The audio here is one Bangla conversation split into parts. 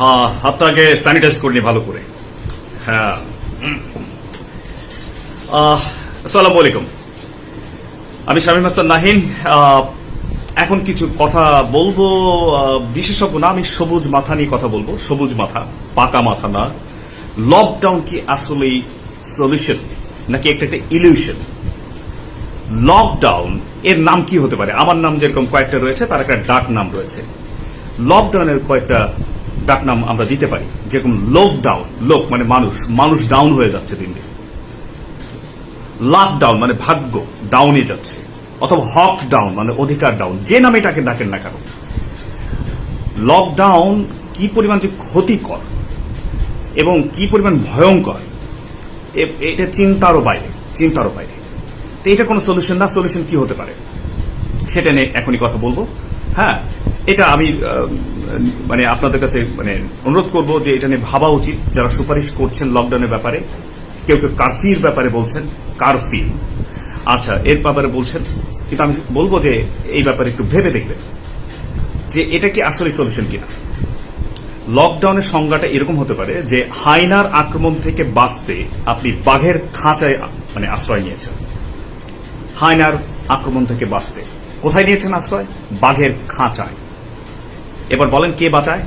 হ্যাঁ হাতটাকে স্যানিটাইজ করে নি ভালো করে। হ্যাঁ। আসসালামু আলাইকুম। আমি শামীম হাসান নাহিন। এখন কিছু কথা বলব। বিশেষজ্ঞ না, আমি সবুজ মাথা নিয়ে কথা বলব। সবুজ মাথা, পাকা মাথা না। লকডাউন কি আসলেই সলিউশন নাকি একটা একটা ইলিউশন লকডাউন এর নাম কি হতে পারে? আমার নাম যেরকম কয়েকটা রয়েছে, তার একটা ডাক নাম রয়েছে। লকডাউনের কয়েকটা ডাক নাম আমরা দিতে পারি। যেরকম লোকডাউন লোক মানে মানুষ মানুষ ডাউন হয়ে যাচ্ছে দিন দিন। লকডাউন মানে ভাগ্য ডাউনে যাচ্ছে। অথবা হক ডাউন মানে অধিকার ডাউন যে নামে এটাকে ডাকেন না কেন। লকডাউন কি পরিমাণ ক্ষতিকর এবং কি পরিমাণ ভয়ঙ্কর এটা চিন্তারও বাইরে চিন্তারও বাইরে। তো এটা কোনো সলিউশন না সলিউশন কি হতে পারে? সেটা নিয়ে এখনই কথা বলব। হ্যাঁ এটা আমি মানে আপনাদের কাছে মানে অনুরোধ করব যে এটা নিয়ে ভাবা উচিত। যারা সুপারিশ করছেন লকডাউনের ব্যাপারে, কেউ কেউ কারফির ব্যাপারে বলছেন কারফি আচ্ছা এর ব্যাপারে বলছেন, কিন্তু আমি বলব যে এই ব্যাপারে একটু ভেবে দেখবেন যে এটা কি আসলে সলিউশন কিনা। লকডাউনের সংজ্ঞাটা এরকম হতে পারে যে হাইনার আক্রমণ থেকে বাঁচতে আপনি বাঘের খাঁচায় মানে আশ্রয় নিয়েছেন। হায়নার আক্রমণ থেকে বাঁচতে। কোথায় নিয়েছেন আশ্রয়? বাঘের খাঁচায়। এবার বলেন কে বাঁচায়?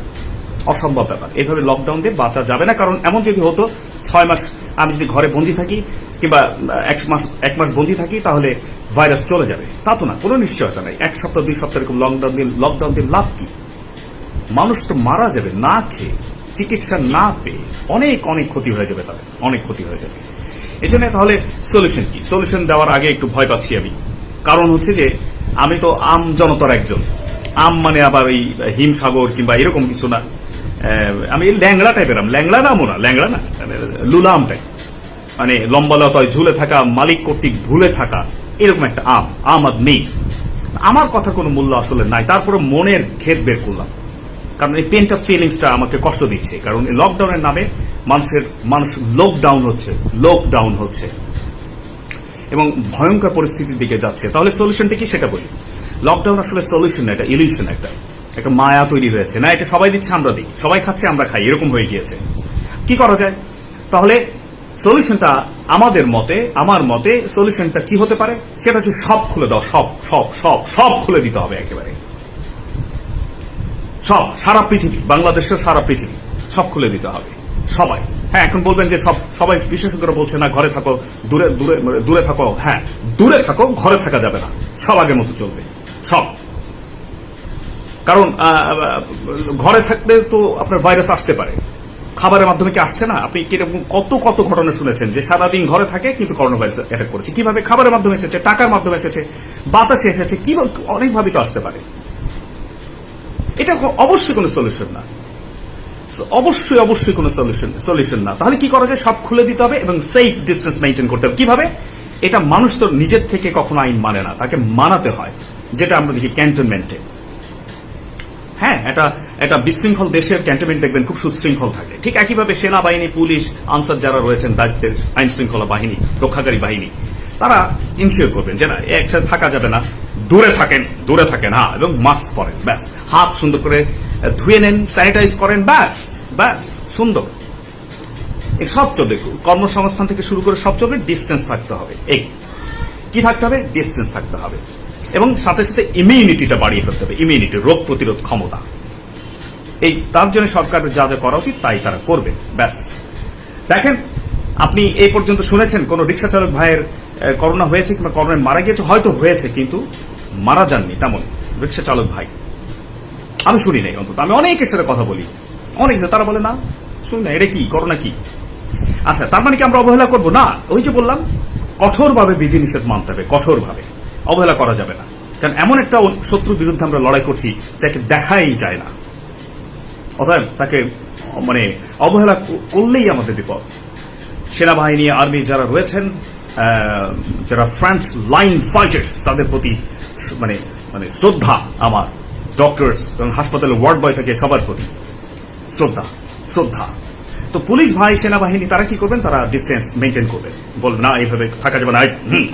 অসম্ভব ব্যাপার। এইভাবে লকডাউন দিয়ে বাঁচা যাবে না, কারণ এমন যদি হতো, ছয় মাস আমি যদি ঘরে বন্দি থাকি, কিংবা এক মাস এক মাস বন্দি থাকি, তাহলে ভাইরাস চলে যাবে। তা তো না, কোনো নিশ্চয়তা নাই। এক সপ্তাহ, দুই সপ্তাহ এরকম লকডাউন দিয়ে লকডাউন দিয়ে লাভ কি? মানুষ তো মারা যাবে, না খেয়ে, চিকিৎসা না পেয়ে, অনেক অনেক ক্ষতি হয়ে যাবে তাদের, অনেক ক্ষতি হয়ে যাবে। এই জন্য তাহলে সলিউশন কি? সলিউশন দেওয়ার আগে একটু ভয় পাচ্ছি আমি। কারণ হচ্ছে যে, আমি তো আম জনতার একজন। আম মানে আবার ওই হিমসাগর কিংবা এরকম কিছু না। আমি ল্যাংড়া টাইপের আম। ল্যাংড়া নামও না, ল্যাংড়া না। মানে লুলাম টাইপ মানে লম্বা লতায় ঝুলে থাকা, মালিক কর্তৃক ভুলে থাকা, এরকম একটা আম। আমাদ নেই। আমার কথা কোনো মূল্য আসলে নাই। তারপরে মনের ক্ষেত বের করলাম। কারণ এই পেনটা ফিলিংসটা আমাকে কষ্ট দিচ্ছে। কারণ এই লকডাউনের নামে মানুষের, মানুষ লোকডাউন হচ্ছে লোকডাউন হচ্ছে। এবং ভয়ঙ্কর পরিস্থিতির দিকে যাচ্ছে। তাহলে সলিউশনটা কি সেটা বলি? লকডাউন আসলে সলিউশন এটা ইলিউশন একটা। একটা মায়া তৈরি হয়েছে। না, এটা সবাই দিচ্ছে, আমরা দিই। সবাই খাচ্ছে, আমরা খাই। এরকম হয়ে গিয়েছে। কি করা যায়? তাহলে সলিউশনটা আমাদের মতে, আমার মতে সলিউশনটা কি হতে পারে? সেটা হচ্ছে সব খুলে দাও, সব সব সব সব খুলে দিতে হবে একেবারে। সব, সারা পৃথিবী, বাংলাদেশের সারা পৃথিবী, সব খুলে দিতে হবে। সবাই। হ্যাঁ এখন বলবেন যে সব, সবাই বিশেষজ্ঞরা বলছে, না, ঘরে থাকো, দূরে দূরে দূরে থাকো। হ্যাঁ দূরে থাকো, ঘরে থাকা যাবে না। সব আগের মতো চলবে। সব। কারণ ঘরে থাকলে তো আপনার ভাইরাস আসতে পারে। খাবারের মাধ্যমে কি আসছে না? আপনি কীরকম কত কত ঘটনা শুনেছেন যে সারাদিন ঘরে থাকে কিন্তু করোনা ভাইরাস অ্যাটাক করেছে? কীভাবে খাবারের মাধ্যমে এসেছে, টাকার মাধ্যমে এসেছে, বাতাসে এসেছে কি অনেকভাবে তো আসতে পারে। এটা অবশ্যই কোনো সলিউশন না। অবশ্যই অবশ্যই কোনো সলিউশন সলিউশন না। তাহলে কি করা যায়? সব খুলে দিতে হবে এবং সেফ ডিস্টেন্স মেনটেন করতে হবে। কীভাবে? এটা মানুষ তো নিজের থেকে কখনো আইন মানে না। তাকে মানাতে হয়। যেটা আমরা দেখি ক্যান্টনমেন্টে। হ্যাঁ এটা একটা বিশৃঙ্খল দেশের ক্যান্টনমেন্ট দেখবেন খুব সুশৃঙ্খল থাকে। ঠিক একইভাবে সেনাবাহিনী, পুলিশ, আনসার যারা রয়েছেন দায়িত্বের আইন শৃঙ্খলা বাহিনী, রক্ষাকারী বাহিনী, তারা ইনসিওর করবেন যে না একসাথে থাকা যাবে না, দূরে থাকেন দূরে থাকেন হ্যাঁ এবং মাস্ক পরেন, ব্যাস। হাত সুন্দর করে ধুয়ে নেন স্যানিটাইজ করেন, ব্যাস ব্যাস, সুন্দর। সব চলবে। কর্মসংস্থান থেকে শুরু করে সব চলবে ডিস্টেন্স থাকতে হবে। এই, কি থাকতে হবে? ডিস্টেন্স থাকতে হবে। এবং সাথে সাথে ইমিউনিটিটা বাড়িয়ে ফেলতে হবে। ইমিউনিটি রোগ প্রতিরোধ ক্ষমতা। এই তার জন্য সরকারের যা যা করা উচিত, তাই তারা করবে। ব্যাস। দেখেন, আপনি এই পর্যন্ত শুনেছেন, কোন রিক্সা চালক ভাইয়ের করোনা হয়েছে কিংবা করোনায় মারা গিয়েছে, হয়তো হয়েছে, কিন্তু মারা যাননি তেমন রিক্সা চালক ভাই। আমি শুনি নাই অন্তত। আমি অনেকের সাথে কথা বলি। অনেক তারা বলে, না, শুনি না এটা কি, করোনা কি? আচ্ছা তার মানে কি আমরা অবহেলা করব? না, ওই যে বললাম, কঠোরভাবে বিধিনিষেধ মানতে হবে, কঠোরভাবে। অবহেলা করা যাবে না। কারণ এমন একটা শত্রুর বিরুদ্ধে আমরা লড়াই করছি যাকে দেখাই যায় না। অতএব তাকে মানে অবহেলা করলেই আমাদের বিপদ। সেনাবাহিনী, আর্মি যারা রয়েছেন যারা ফ্রন্ট লাইন ফাইটার্স, তাদের প্রতি মানে মানে শ্রদ্ধা আমার। ডক্টরস এবং হাসপাতালে ওয়ার্ড বয় থেকে সবার প্রতি। শ্রদ্ধা শ্রদ্ধা। তো পুলিশ ভাই, সেনাবাহিনী, তারা কি করবেন? তারা ডিস্টেন্স মেনটেন করবেন বলবেন না, এইভাবে থাকা যাবে না।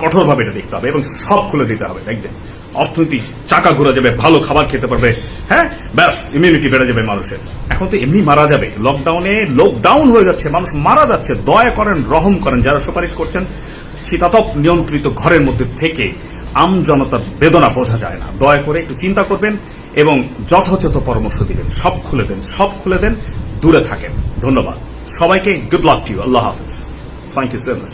কঠোরভাবে এটা দেখতে হবে এবং সব খুলে দিতে হবে, দেখবেন। অর্থনীতি চাকা ঘুরে যাবে, ভালো খাবার খেতে পারবে হ্যাঁ? ব্যাস ইমিউনিটি বেড়ে যাবে মানুষের। এখন তো এমনি মারা যাবে। লকডাউনে লকডাউন হয়ে যাচ্ছে, মানুষ মারা যাচ্ছে। দয়া করেন, রহম করেন, যারা সুপারিশ করছেন, শীতাতপ নিয়ন্ত্রিত ঘরের মধ্যে থেকে আম জনতার বেদনা বোঝা যায় না। দয়া করে একটু চিন্তা করবেন এবং যথাযথ পরামর্শ দিবেন। সব খুলে দেন, সব খুলে দেন, দূরে থাকেন। ধন্যবাদ। সবাইকে গুড লাক টু আল্লাহ হাফিজ থ্যাংক ইউ সো মাচ